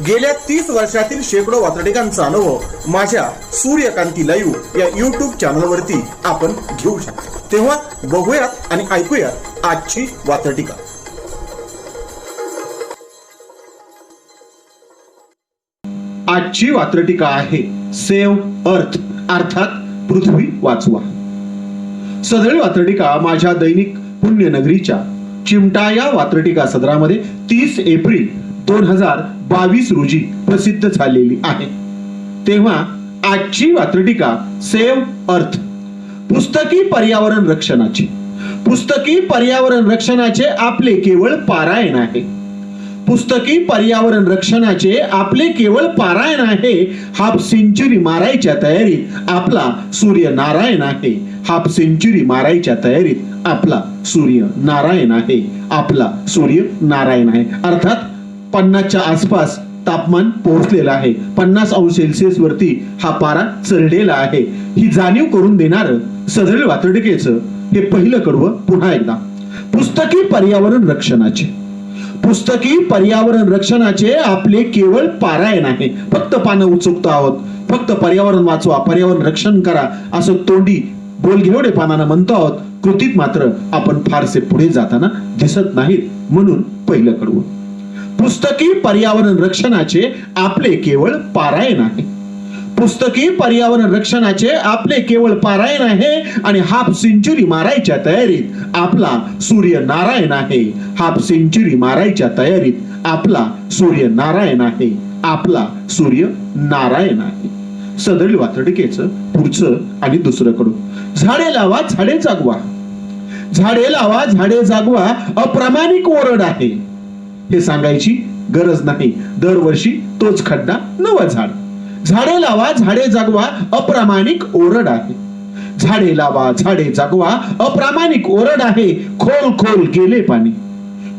गेल्या तीस वर्षातील शेकडो वातडिकांचा अनुभव माझ्या सूर्यकांती लाईव्ह या युट्यूब चॅनलवरती आपण घेऊ शकता. तेव्हा बघूयात आणि ऐकूयात आजची वातडिका आजची वात्रटिका आहे सेव अर्थ अर्थात पृथ्वी वाचवा. सदळी वात्रटिका माझ्या दैनिक पुण्यनगरीच्या चिमटा या वात्रटिका सदरामध्ये तीस एप्रिल दोन हजार बावीस रोजी प्रसिद्ध झालेली आहे. तेव्हा आजची वात्रटिका सेव अर्थ. पुस्तकी पर्यावरण रक्षणाची. पुस्तकी पर्यावरण रक्षणाचे आपले केवळ पारायण आहे. पुस्तकी पर्यावरण रक्षणाचे आपले केवळ पारायण आहे हाफ सेंचुरी मारायच्या तयारीत आपला सूर्य नारायण आहे. हाफ सेंचुरी मारायच्या तयारीत आपला सूर्य नारायण आहे. आपला सूर्य नारायण आहे. अर्थात पन्नासच्या आसपास तापमान पोहोचलेलं आहे. पन्नास अंश सेल्सिअस वरती हा पारा चढलेला आहे. ही जाणीव करून देणार सदळ वातडिकेचं हे पहिलं कडवं पुन्हा एकदा. पुस्तकी पर्यावरण रक्षणाचे. पुस्तकी पर्यावरण रक्षणाचे आपले केवळ पारायण आहे. फक्त पानं उचुकतो आहोत. फक्त पर्यावरण वाचवा पर्यावरण रक्षण करा असं तोंडी बोलघेवडे पानानं म्हणतो आहोत. कृतीत मात्र आपण फारसे पुढे जाताना दिसत नाहीत म्हणून पहिलं कडवं. पुस्तकी पर्यावरण रक्षणाचे आपले केवळ पारायण आहे. पुस्तकी पर्यावरण रक्षणाचे आपले केवळ पारायण आहे आणि हाफ सेंचुरी मारायच्या तयारीत आपला सूर्य नारायण आहे. हाफ सेंचुरी मारायच्या तयारीत आपला सूर्य नारायण आहे. आपला सूर्य नारायण आहे. सदळी वातडिकेचं पुढचं आणि दुसरं कडून झाडे लावा झाडे जागवा. झाडे लावा झाडे जागवा. अप्रामाणिक ओरड आहे. हे सांगायची गरज नाही. दरवर्षी तोच खड्डा नवं झाड. झाडे लावा झाडे जागवा अप्रामाणिक ओरड आहे. झाडे लावा झाडे जागवा अप्रामाणिक ओरड आहे. खोल खोल गेले पाणी.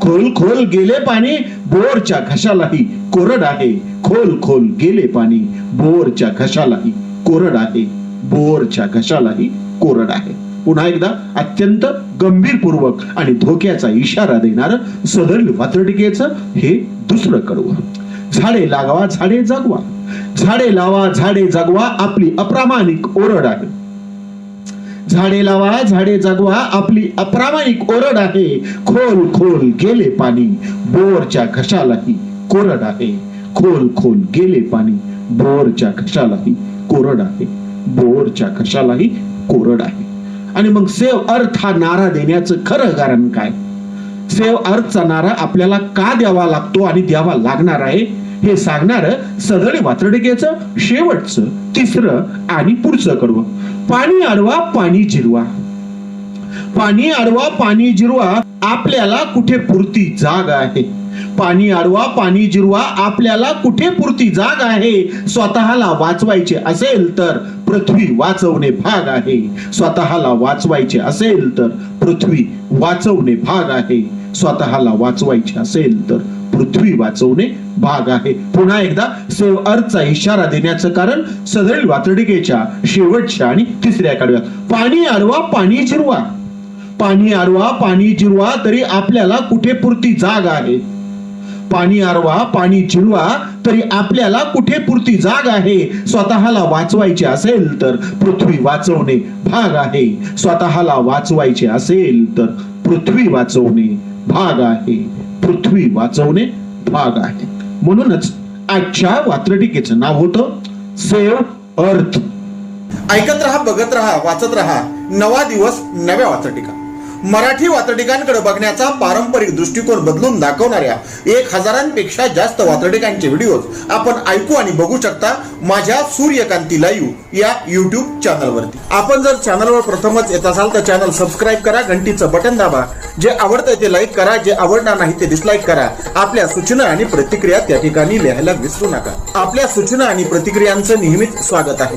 खोल खोल गेले पाणी बोरच्या घशालाही कोरड आहे. खोल खोल गेले पाणी बोरच्या घशालाही कोरड आहे. बोरच्या घशालाही कोरड आहे. पुन्हा एकदा अत्यंत गंभीरपूर्वक आणि धोक्याचा इशारा देणार सदर वात्रटिकेचं हे दुसरं कडवं. झाडे लागवा झाडे जगवा. झाडे लावा झाडे जगवा आपली अप्रामाणिक ओरड आहे. झाडे लावा झाडे जगवा आपली अप्रामाणिक ओरड आहे. खोल खोल गेले पाणी बोरच्या घशालाही कोरड आहे. खोल खोल गेले पाणी बोरच्या घशालाही कोरड आहे. बोरच्या घशालाही कोरड आहे. आणि मग सेव अर्थ हा नारा देण्याचं खरं कारण काय? सेव अर्थचा नारा आपल्याला का द्यावा लागतो आणि द्यावा लागणार आहे? हे सांगणार सदळी वातडिकेचं शेवटचं तिसरं आणि पुढचं कडवं. पाणी अडवा पाणी जिरवा. पाणी अडवा पाणी जिरवा आपल्याला कुठे पुरती जाग आहे? पाणी अडवा पाणी जिरवा आपल्याला कुठे पुरती जाग आहे? स्वतःला वाचवायचे असेल तर पृथ्वी वाचवणे भाग आहे. स्वतःला वाचवायचे असेल तर पृथ्वी वाचवणे भाग आहे. स्वतःला वाचवायचे असेल तर पृथ्वी वाचवणे भाग आहे. पुन्हा एकदा सेव अर्थचा इशारा देण्याचं कारण सदळ वातडिकेच्या शेवटच्या आणि तिसऱ्या कडव्यात पाणी अडवा पाणी जिरवा. पाणी आरवा पाणी जिरवा तरी आपल्याला कुठे पुरती जाग आहे? पाणी आरवा पाणी चिरवा तरी आपल्याला कुठे पुरती जाग आहे? स्वतःला वाचवायचे असेल तर पृथ्वी वाचवणे भाग आहे. स्वतःला वाचवायचे असेल तर पृथ्वी वाचवणे भाग आहे. पृथ्वी वाचवणे भाग आहे. म्हणूनच आजच्या वात्रटिकेचं नाव होतं सेव अर्थ. ऐकत रहा बघत रहा वाचत रहा. नवा दिवस नव्या वात्रटिका. मराठी वात्रटिकांकडे बघण्याचा पारंपरिक दृष्टिकोन बदलून दाखवणाऱ्या एक हजारांपेक्षा जास्त वात्रटिकांचे व्हिडिओज आपण ऐकू आणि बघू शकता माझ्या सूर्यकांती लाईव्ह या युट्यूब चॅनलवरती आपण जर चॅनलवर प्रथमच येत असाल तर चॅनल सबस्क्राईब करा घंटीचं बटन दाबा. जे आवडतं ते लाईक करा जे आवडणार नाही ते डिसलाईक करा. आपल्या सूचना आणि प्रतिक्रिया त्या ठिकाणी लिहायला विसरू नका. आपल्या सूचना आणि प्रतिक्रियांचं नेहमीच स्वागत आहे.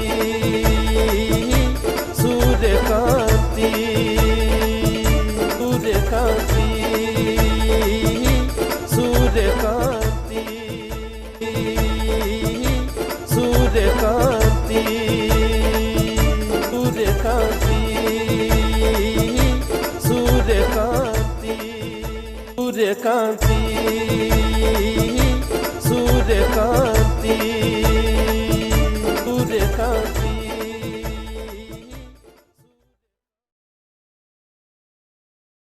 कांसी